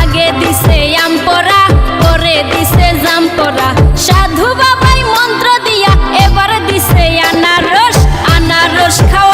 আগে দিছে আম পরা দিছে জাম সাধু বাবাই মন্ত্র দিয়া, এবার দিছে আনারস আনারস খাওয়া